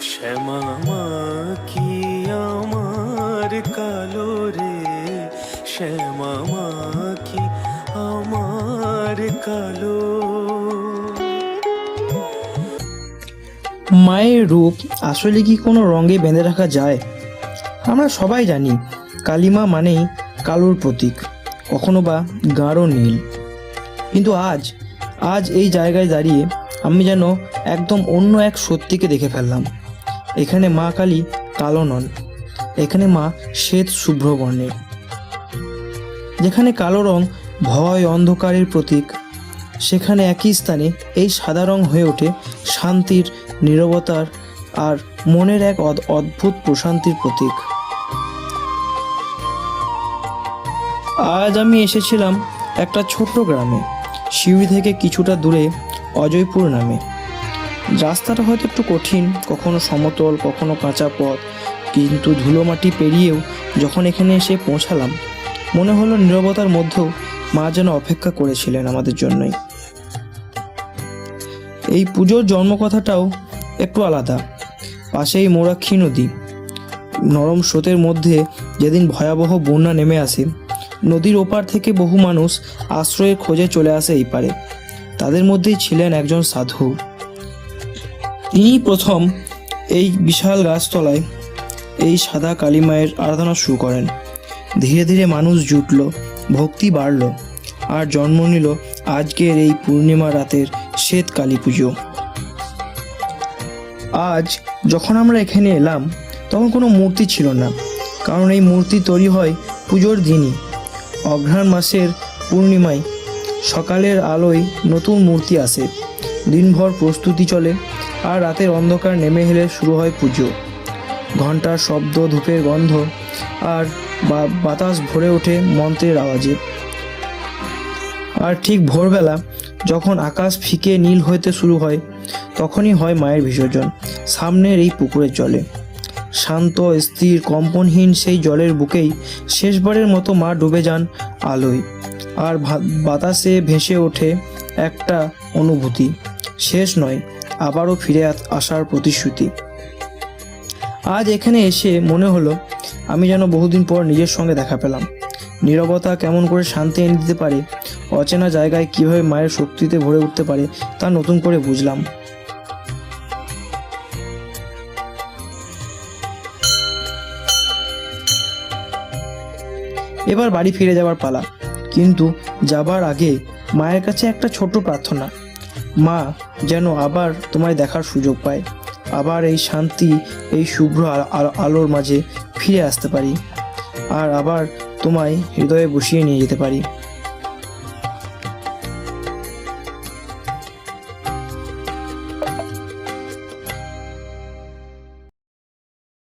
শ্যামা কি আমার কালো রে শ্যামা কি আমার কালো মায়ের রূপ আসলে কি কোনো রঙে বেঁধে রাখা যায়? আমরা সবাই জানি কালিমা মানেই কালোর প্রতীক, কখনো বা গাঢ় নীল। কিন্তু আজ আজ এই জায়গায় দাঁড়িয়ে আমি যেন একদম অন্য এক সত্যিকে দেখে ফেললাম। এখানে মা কালী কালো নন, এখানে মা শ্বেত শুভ্র বর্ণের। যেখানে কালো রং ভয় অন্ধকারের প্রতীক, সেখানে একই স্থানে এই সাদা রং হয়ে ওঠে শান্তির, নীরবতার আর মনের এক অদ- অদ্ভুত প্রশান্তির প্রতীক। আজ আমি এসেছিলাম একটা ছোট্ট গ্রামে শিউরি থেকে কিছুটা দূরে অজয়পুর নামে। রাস্তাটা হয়তো একটু কঠিন, কখনো সমতল, কখনো কাঁচা পথ। কিন্তু ধুলো মাটি পেরিয়েও যখন এখানে এসে পৌঁছালাম, মনে হলো নীরবতার মধ্যেও মা যেন অপেক্ষা করেছিলেন আমাদের জন্যই। এই পুজোর জন্মকথাটাও একটু আলাদা। পাশেই মোরাক্ষী নদী। নরম স্রোতের মধ্যে যেদিন ভয়াবহ বন্যা নেমে আসে, নদীর ওপার থেকে বহু মানুষ আশ্রয়ের খোঁজে চলে আসে এই পারে। তাদের মধ্যেই ছিলেন একজন সাধু। তিনি প্রথম এই বিশাল গাছতলায় এই সাদা কালী মায়ের আরাধনা শুরু করেন। ধীরে ধীরে মানুষ জুটল, ভক্তি বাড়ল আর জন্ম নিল আজকের এই পূর্ণিমা রাতের শ্বেত কালী পুজো। আজ যখন আমরা এখানে এলাম, তখন কোনো মূর্তি ছিল না, কারণ এই মূর্তি তৈরি হয় পুজোর দিনই, অঘ্রাণ মাসের পূর্ণিমায়। সকালের আলোয় নতুন মূর্তি আসে, দিনভর প্রস্তুতি চলে আর রাতের অন্ধকার নেমে এলে শুরু হয় পুজো। ঘণ্টার শব্দ, ধূপের গন্ধ আর বাতাস ভরে ওঠে মন্ত্রের আওয়াজে। আর ঠিক ভোরবেলা যখন আকাশ ফিকে নীল হইতে শুরু হয়, তখনই হয় মায়ের বিসর্জন। সামনের এই পুকুরের জলে। শান্ত, স্থির, কম্পনহীন সেই জলের বুকেই শেষবারের মতো মা ডুবে যান আলোয়। আর বাতাসে ভেসে ওঠে একটা অনুভূতি। শেষ নয় আবারও ফিরে আসার প্রতিশ্রুতি। আজ এখানে এসে মনে হলো, আমি যেন বহুদিন পর নিজের সঙ্গে দেখা পেলাম। নীরবতা কেমন করে শান্তি এনে দিতে পারে, অচেনা জায়গায় কীভাবে মায়ের শক্তিতে ভরে উঠতে পারে, তা নতুন করে বুঝলাম। এবার বাড়ি ফিরে যাওয়ার পালা। কিন্তু যাবার আগে মায়ের কাছে একটা ছোট্ট প্রার্থনা। মা যেন আবার তোমায় দেখার সুযোগ পায়। আবার এই শান্তি, এই শুভ্র আলোর মাঝে ফিরে আসতে পারি। আর আবার তোমায় হৃদয়ে বসিয়ে নিয়ে যেতে পারি।